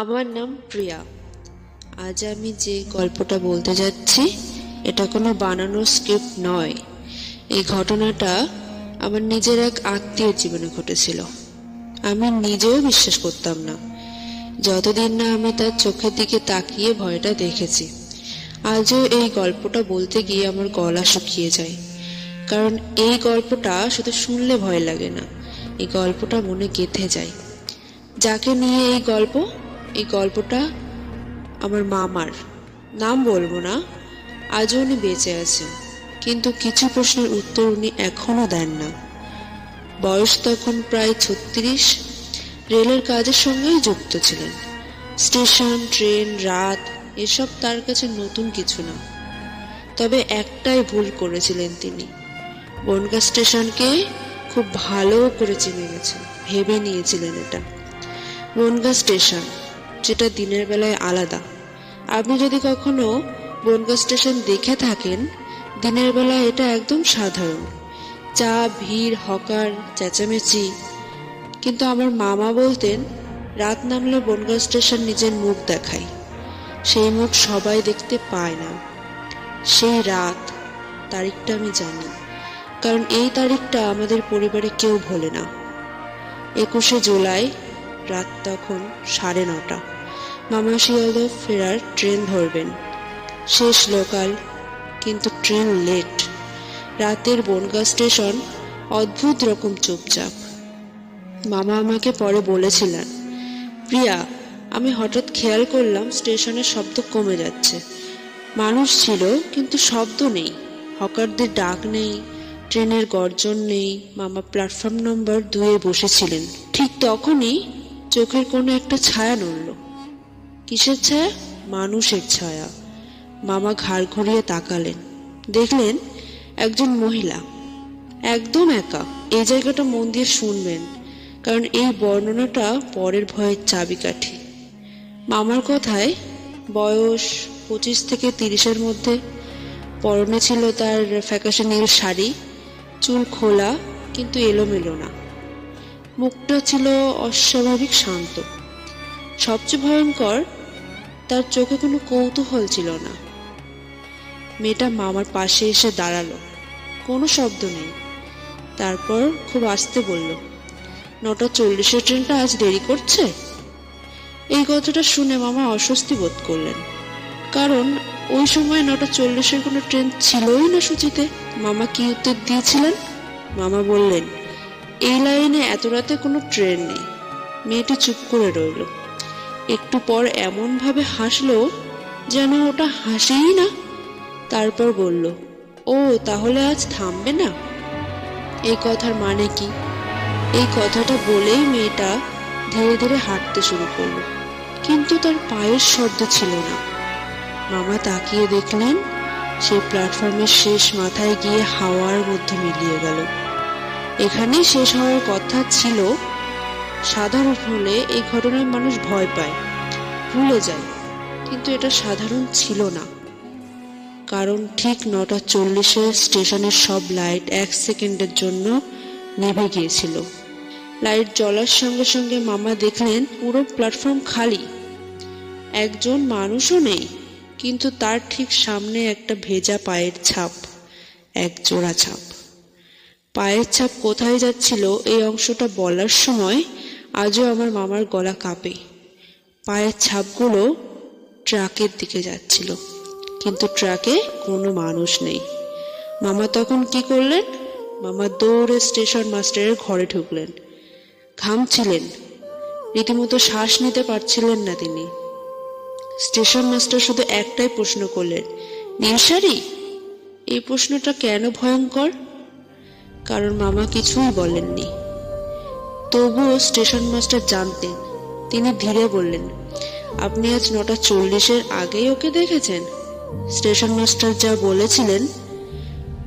আমার নাম প্রিয়া। আজ আমি যে গল্পটা বলতে যাচ্ছি, এটা কোনো বানানো স্ক্রিপ্ট নয়। এই ঘটনাটা আমার নিজের এক আত্মীয় জীবনে ঘটেছিল। আমি নিজেও বিশ্বাস করতাম না। যতদিন না আমি তার চোখের দিকে তাকিয়ে ভয়টা দেখেছি, আজও এই গল্পটা বলতে গিয়ে আমার গলা শুকিয়ে যায়। কারণ এই গল্পটা শুধু শুনলে ভয় লাগে না, এই গল্পটা মনে গেঁথে যায়। যাকে নিয়ে এই গল্প? এই গল্পটা আমার মামার। নাম বলব না, আজও উনি বেঁচে আছেন। কিন্তু কিছু প্রশ্নের উত্তর উনি এখনও দেন না। বয়স তখন প্রায় ছত্রিশ, রেলের কাজের সঙ্গেই যুক্ত ছিলেন। স্টেশন, ট্রেন, রাত, এসব তার কাছে নতুন কিছু না। তবে একটাই ভুল করেছিলেন তিনি। বনগা স্টেশনকে খুব ভালো করে চিনে গেছেন, ভেবে নিয়েছিলেন এটা। বনগা স্টেশন যেটা দিনের বেলায় আলাদা। আপনি যদি কখনো বনগা স্টেশন দেখে থাকেন, দিনের বেলায় এটা একদম সাধারণ। চা, ভিড়, হকার, চেঁচামেচি। কিন্তু আমার মামা বলতেন, রাত নামলে বনগা স্টেশন নিজের মুখ দেখায়। সেই মুখ সবাই দেখতে পায় না। সেই রাত, তারিখটা আমি জানি। কারণ এই তারিখটা আমাদের পরিবারে কেউ ভোলে না। একুশে জুলাই, রাত তখন সাড়ে নটা। মামা শিয়ালদহ ফেরার ট্রেন ধরবেন। শেষ লোকাল, কিন্তু ট্রেন লেট। রাতের বনগা স্টেশন অদ্ভুত রকম চুপচাপ। মামা আমাকে পরে বলেছিলেন, প্রিয়া, আমি হঠাৎ খেয়াল করলাম স্টেশনের শব্দ কমে যাচ্ছে। মানুষ ছিল, কিন্তু শব্দ নেই। হকারদের ডাক নেই, ট্রেনের গর্জন নেই। মামা প্ল্যাটফর্ম নম্বর দুয়ে বসেছিলেন। ঠিক তখনই চোখের কোনো একটা ছায়া নড়ল। কিসের ছায়া? মানুষের ছায়া। মামা ঘাড় ঘুরিয়ে তাকালেন। দেখলেন একজন মহিলা। একদম একা। এই জায়গাটা মন দিয়ে শুনবেন, কারণ এই বর্ণনাটা পরের ভয়ের চাবিকাঠি। মামার কথায় বয়স পঁচিশ থেকে তিরিশের মধ্যে। পরনে ছিল তার ফ্যাকাশে নীল শাড়ি, চুল খোলা, কিন্তু এলোমেলো না। মুখটা ছিল অস্বাভাবিক শান্ত। সবচেয়ে ভয়ঙ্কর তার চোখে কোনো কৌতূহল ছিল না। মেয়েটা মামার পাশে এসে দাঁড়াল। কোনো শব্দ নেই। তারপর খুব আস্তে বলল, নটা চল্লিশের ট্রেনটা আজ দেরি করছে? এই কথাটা শুনে মামা অস্বস্তি বোধ করলেন। কারণ ওই সময় নটা চল্লিশের কোনো ট্রেন ছিলই না সূচিতে। মামা কি উত্তর দিয়েছিলেন? মামা বললেন, এই লাইনে এত রাতে কোনো ট্রেন নেই। মেয়েটি চুপ করে রইল। একটু পর এমনভাবে হাসলো যেন ওটা হাসেই না। তারপর বলল, ও, তাহলে আজ থামবে না? এই কথার মানে কি? এই কথাটা বলেই মেয়েটা ধীরে ধীরে হাঁটতে শুরু করল, কিন্তু তার পায়ের শব্দ ছিল না। মামা তাকিয়ে দেখলেন সেই প্ল্যাটফর্মের শেষ মাথায় গিয়ে হাওয়ার মধ্যে মিলিয়ে গেল। এখানেই শেষ হওয়ার কথা ছিল সাধারণ হলে এই ঘটনায় মানুষ ভয় পায়, ভুলে যায়। কিন্তু এটা সাধারণ ছিল না। কারণ ঠিক নটা চল্লিশে স্টেশনের সব লাইট এক সেকেন্ডের জন্য নিভে গিয়েছিল। লাইট জ্বলার সঙ্গে সঙ্গে মামা দেখলেন পুরো প্ল্যাটফর্ম খালি। একজন মানুষও নেই, কিন্তু তার ঠিক সামনে একটা ভেজা পায়ের ছাপ, এক জোড়া ছাপ। পায়ের ছাপ কোথায় যাচ্ছিল এই অংশটা বলার সময় আজও আমার মামার গলা কাঁপে। পায়ের ছাপগুলো ট্রাকের দিকে যাচ্ছিল, কিন্তু ট্রাকে কোনো মানুষ নেই। মামা তখন কি করলেন? মামা দৌড়ে স্টেশন মাস্টারের ঘরে ঢুকলেন। ঘামছিলেন। রীতিমতো শ্বাস নিতে পারছিলেন না তিনি। স্টেশন মাস্টার শুধু একটাই প্রশ্ন করলেন নীলসারি এই প্রশ্নটা কেন ভয়ঙ্কর? কারণ মামা কিছুই বলেননি। তবুও স্টেশন মাস্টার জানতেন তিনি ধীরে বললেন, আপনি আজ নটা চল্লিশের আগেই ওকে দেখেছেন? স্টেশন মাস্টার যা বলেছিলেন,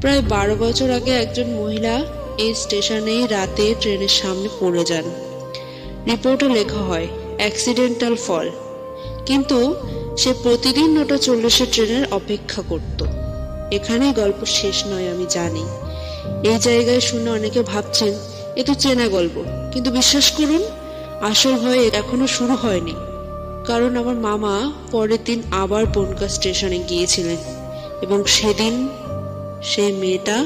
প্রায় বারো বছর আগে একজন মহিলা এই স্টেশনেই রাতে ট্রেনের সামনে পড়ে যান। রিপোর্টে লেখা হয়, অ্যাক্সিডেন্টাল ফল। কিন্তু সে প্রতিদিন নটা চল্লিশের ট্রেনের অপেক্ষা করত। এখানেই গল্প শেষ নয়, আমি জানি। এই জায়গায় শুনে অনেকে ভাবছেন এ তো চেনা গল্প। কিন্তু বিশ্বাস করুন, আসল ভয় এখনও শুরু হয়নি। কারণ আমার মামা পরের দিন আবার বনগা স্টেশনে গিয়েছিলেন এবং সেদিন সেই মেয়েটা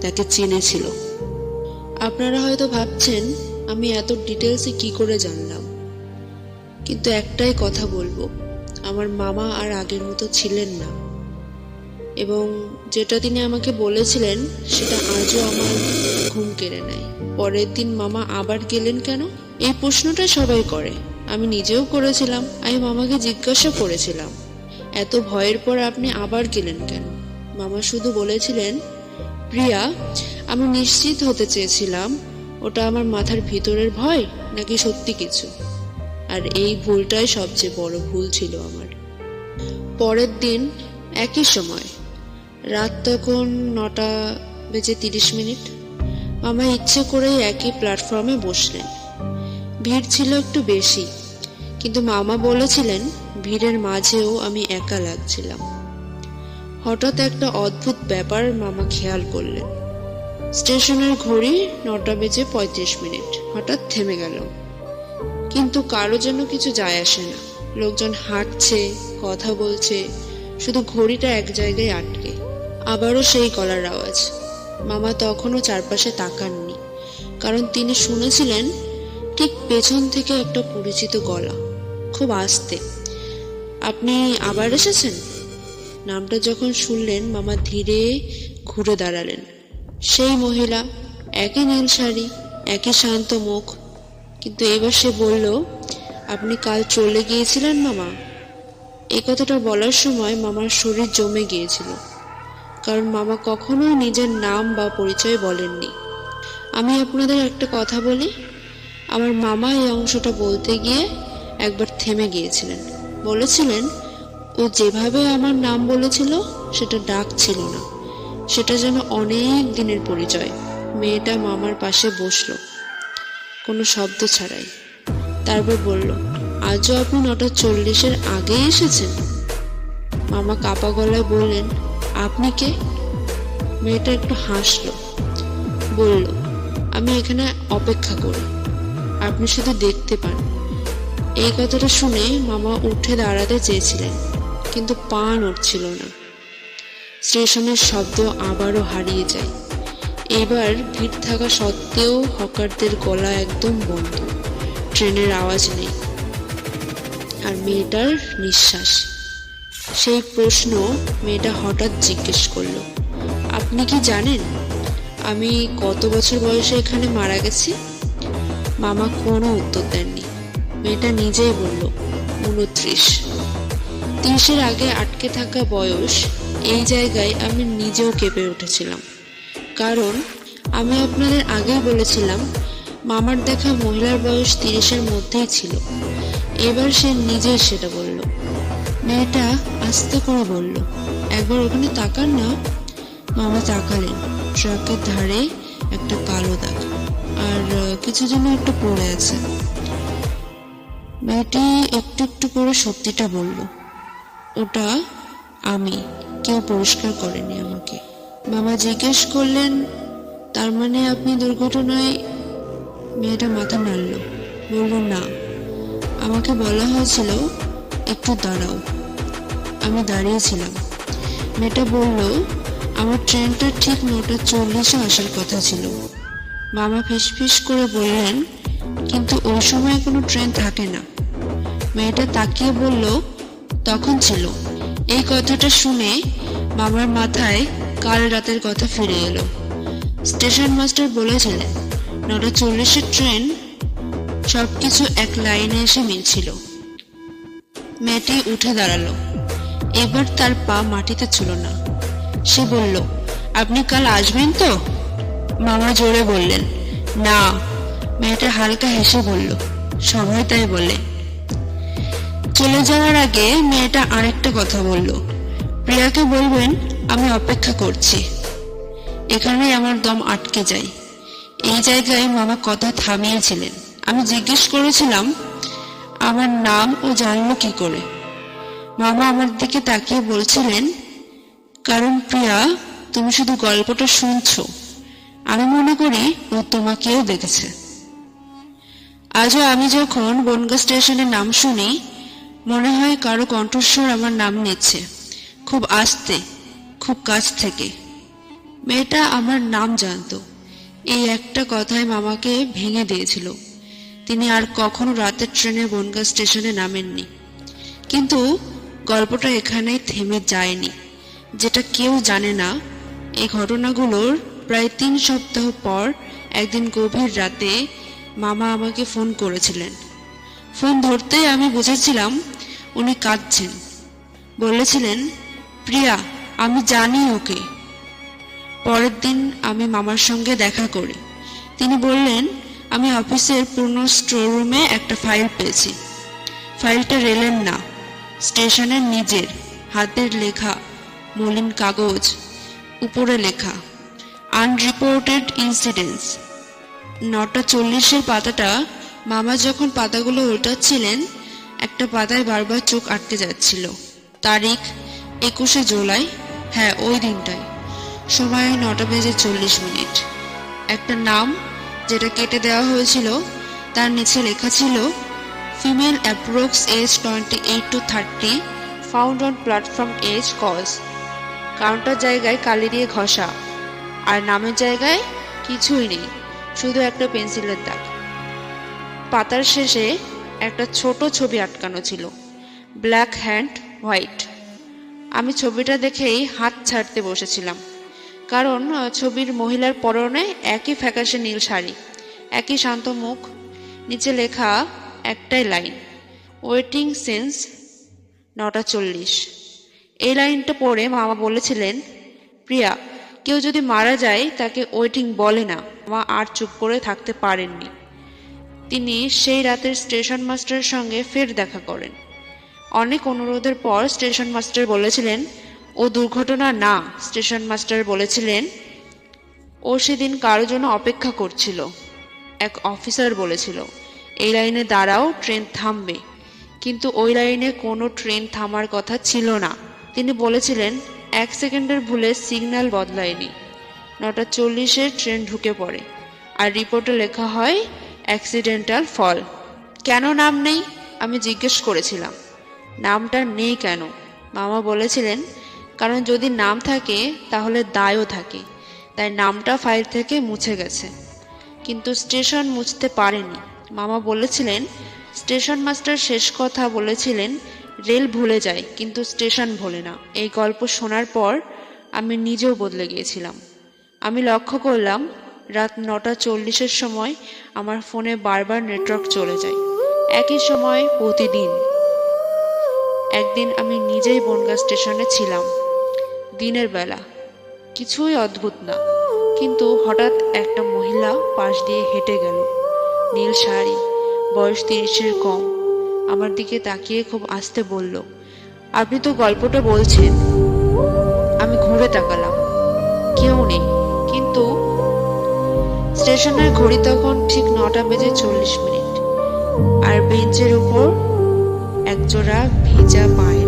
তাকে চিনেছিল। আপনারা হয়তো ভাবছেন, আমি এত ডিটেলসে কি করে জানলাম? কিন্তু একটাই কথা বলব, আমার মামা আর আগের মতো ছিলেন না। এবং যেটা তিনি আমাকে বলেছিলেন, সেটা আজও আমার ঘুম কেড়ে নেয়। পরের দিন মামা আবার গেলেন কেন? এই প্রশ্নটা সবাই করে। আমি নিজেও করেছিলাম, আমি মামাকে জিজ্ঞাসা করেছিলাম। এত ভয়ের পর আপনি আবার গেলেন কেন? মামা শুধু বলেছিলেন, প্রিয়া, আমি নিশ্চিত হতে চেয়েছিলাম, ওটা আমার মাথার ভিতরের ভয় নাকি সত্যি কিছু? আর এই ভুলটাই সবচেয়ে বড় ভুল ছিল আমার। পরের দিন একই সময় রাত তখন নটা বেজে তিরিশ মিনিট। মামা ইচ্ছে করেই একই প্ল্যাটফর্মে বসলেন। ভিড় ছিল একটু বেশি, কিন্তু মামা বলেছিলেন, ভিড়ের মাঝেও আমি একা লাগছিলাম। হঠাৎ একটা অদ্ভুত ব্যাপার মামা খেয়াল করলেন। স্টেশনের ঘড়ি নটা বেজে পঁয়ত্রিশ মিনিট, হঠাৎ থেমে গেল। কিন্তু কারও যেন কিছু যায় আসে না। লোকজন হাঁটছে, কথা বলছে, শুধু ঘড়িটা এক জায়গায় আটকে। আবারও সেই গলার আওয়াজ। মামা তখনও চারপাশে তাকাননি, কারণ তিনি শুনেছিলেন ঠিক পেছন থেকে একটা পরিচিত গলা, খুব আস্তে। আপনি আবার এসেছেন? নামটা যখন শুনলেন, মামা ধীরে ঘুরে দাঁড়ালেন। সেই মহিলা, একই নীল শাড়ি, একই শান্ত মুখ, কিন্তু এবার সে বলল, আপনি কাল চলে গিয়েছিলেন, মামা? এই কথাটা বলার সময় মামার শরীর জমে গিয়েছিল। কারণ মামা কখনোই নিজের নাম বা পরিচয় বলেননি। আমি আপনাদের একটা কথা বলি। আমার মামা এই অংশটা বলতে গিয়ে একবার থেমে গিয়েছিলেন। বলেছিলেন, ও যেভাবে আমার নাম বলেছিল, সেটা ডাক ছিল না। সেটা যেন অনেক দিনের পরিচয়। মেয়েটা মামার পাশে বসল। কোনো শব্দ ছাড়াই। তারপর বলল, আজও আপনি নটা চল্লিশের আগে এসেছেন? মামা কাপা গলায় বললেন আপনি কে মেয়েটা একটু হাসলো। বলল, আমি এখানে অপেক্ষা করি। আপনি শুধু দেখতে পান। এই কথাটা শুনে মামা উঠে দাঁড়াতে চেয়েছিলেন, কিন্তু পা নড়ছিল না। স্টেশনের শব্দ আবারও হারিয়ে যায়। এবার ভিড় থাকা সত্ত্বেও হকারদের গলা একদম বন্ধ। ট্রেনের আওয়াজ নেই। আর মেয়েটার নিঃশ্বাস। সেই প্রশ্ন মেয়েটা হঠাৎ জিজ্ঞেস করল। আপনি কি জানেন, আমি কত বছর বয়সে এখানে মারা গেছি? মামা কোনো উত্তর দেননি। মেয়েটা নিজেই বলল, উনত্রিশ। তিরিশের আগে আটকে থাকা বয়স, এই জায়গায় আমি নিজেও কেঁপে উঠেছিলাম। কারণ, আমি আপনাদের আগেই বলেছিলাম, মামার দেখা মহিলার বয়স তিরিশের মধ্যেই ছিল। এবার সে নিজে সেটা বলল। মেয়েটা আস্তে করে বলল, একবার ওখানে তাকান না। মামা তাকালেন, ট্রাকের ধারে একটা কালো দাগ, আর কিছু যেন একটু পড়ে আছে। মেয়েটি একটু একটু করে সত্যিটা বলল, ওটা আমি, কেউ পরিষ্কার করেনি আমাকে। মামা জিজ্ঞেস করলেন, তার মানে আপনি দুর্ঘটনায়? মেয়েটা মাথা নাড়ল, বলল, না। আমাকে বলা হয়েছিল, একটু দাঁড়াও। আমি দাঁড়িয়েছিলাম। মেয়েটা বলল, আমার ট্রেনটা ঠিক নটা চল্লিশে আসার কথা ছিল। মামা ফিসফিস করে বললেন, কিন্তু ওই সময় কোনো ট্রেন থাকে না। মেয়েটা তাকিয়ে বলল, তখন ছিল। এই কথাটা শুনে মামার মাথায় কাল রাতের কথা ফিরে এলো। স্টেশন মাস্টার বলেছিলেন, নটা চল্লিশের ট্রেন সবকিছু এক লাইনে এসে মিলছিল। মেয়েটি উঠে দাঁড়াল। এবার তার পা মাটিতে ছিল না। সে বলল, আপনি কাল আসবেন তো? মামা জোরে বললেন, না। মেয়েটা হালকা হেসে বলল, সবাই তাই বলে। চলে যাওয়ার আগে মেয়েটা আরেকটা কথা বলল, প্রিয়াকে বলবেন, আমি অপেক্ষা করছি। এখানে আমার দম আটকে যায়। এই জায়গায় মামা কথা থামিয়েছিলেন। আমি জিজ্ঞেস করেছিলাম, আমার নাম ও জানলো কি করে? মামা আমার দিকে তাকিয়ে বলছিলেন, কারণ প্রিয়া, তুমি শুধু গল্পটা শুনছো। আমি মনে করি ও তোমাকেও দেখেছে। আজও আমি যখন বনগা স্টেশনের নাম শুনি, মনে হয় কারও কণ্ঠস্বর আমার নাম নিচ্ছে। খুব আস্তে, খুব কাছ থেকে। মেয়েটা আমার নাম জানতো। এই একটা কথায় মামাকে ভেঙে দিয়েছিল। তিনি আর কখনো রাতের ট্রেনে বনগা স্টেশনে নামেননি। কিন্তু গল্পটা এখানেই থেমে যায়নি। যেটা কেউ জানে না, এই ঘটনাগুলোর প্রায় তিন সপ্তাহ পর একদিন গভীর রাতে মামা আমাকে ফোন করেছিলেন। ফোন ধরতেই আমি বুঝেছিলাম উনি কাঁদছেন। বলেছিলেন, প্রিয়া, আমি জানি ওকে। পরের দিন আমি মামার সঙ্গে দেখা করি। তিনি বললেন, আমি অফিসের পুরনো স্টোর রুমে একটা ফাইল পেয়েছি। ফাইলটা রেলের না। স্টেশনের নিজের হাতের লেখা, মলিন কাগজ, উপরে লেখা আনরিপোর্টেড ইনসিডেন্টস নটা চল্লিশের পাতাটা মামা যখন পাতাগুলো উল্টাচ্ছিলেন, একটা পাতায় বারবার চোখ আটকে যাচ্ছিল। তারিখ, একুশে জুলাই হ্যাঁ ওই দিনটাই সময় নটা বেজে চল্লিশ মিনিট। একটা নাম যেটা কেটে দেওয়া হয়েছিল, তার নিচে লেখা ছিল female approx age twenty eight to thirty found on platform as cause counter জায়গায় কালি দিয়ে ঘষা, আর নামের জায়গায় কিছুই নেই, শুধু একটা পেন্সিলের দাগ। পাতার শেষে একটা ছোট ছবি আটকানো ছিল ব্ল্যাক হ্যান্ড হোয়াইট আমি ছবিটা দেখেই হাত ছাড়তে বসেছিলাম, কারণ ছবির মহিলার পরনে একই ফ্যাকাশে নীল শাড়ি, একই শান্ত মুখ, নিচে লেখা একটাই লাইন। ওয়েটিং সেন্স নটা চল্লিশ। এই লাইনটা পড়ে মামা বলেছিলেন, প্রিয়া, কেউ যদি মারা যায় তাকে ওয়েটিং বলে না। মা আর চুপ করে থাকতে পারেননি। তিনি সেই রাতের স্টেশন মাস্টারের সঙ্গে ফের দেখা করেন। অনেক অনুরোধের পর স্টেশন মাস্টার বলেছিলেন, ও দুর্ঘটনা না। স্টেশন মাস্টার বলেছিলেন, ও সেদিন কারও জন্য অপেক্ষা করছিল। এক অফিসার বলেছিল এই লাইনে দাঁড়াও ট্রেন থামবে। কিন্তু ওই লাইনে কোনো ট্রেন থামার কথা ছিল না। তিনি বলেছিলেন, এক সেকেন্ডের ভুলে সিগন্যাল বদলায়নি। নটা চল্লিশে ট্রেন ঢুকে পড়ে। আর রিপোর্টে লেখা হয় অ্যাক্সিডেন্টাল ফল কেন নাম নেই? আমি জিজ্ঞেস করেছিলাম। নামটা নেই কেন? মামা বলেছিলেন, কারণ যদি নাম থাকে, তাহলে দায়ও থাকে। তাই নামটা ফাইল থেকে মুছে গেছে। কিন্তু স্টেশন মুছতে পারেনি। মামা বলেছিলেন, স্টেশন মাস্টার শেষ কথা বলেছিলেন, রেল ভুলে যায়, কিন্তু স্টেশন ভোলে না। এই গল্প শোনার পর আমি নিজেও বদলে গিয়েছিলাম। আমি লক্ষ্য করলাম, রাত নটা চল্লিশের সময় আমার ফোনে বারবার নেটওয়ার্ক চলে যায়। একই সময় প্রতিদিন। একদিন আমি নিজেই বনগা স্টেশনে ছিলাম। দিনের বেলা। কিছুই অদ্ভুত না। কিন্তু হঠাৎ একটা মহিলা পাশ দিয়ে হেঁটে গেল। নীল শাড়ি, বয়স তিরিশের কম। আমার দিকে তাকিয়ে খুব আস্তে বলল, আপনি তো গল্পটা বলছেন। আমি ঘুরে তাকালাম। কেউ নেই, কিন্তু স্টেশনের ঘড়ি তখন ঠিক নটা বেজে চল্লিশ মিনিট। আর বেঞ্চের উপর একজোড়া ভিজা পায়ের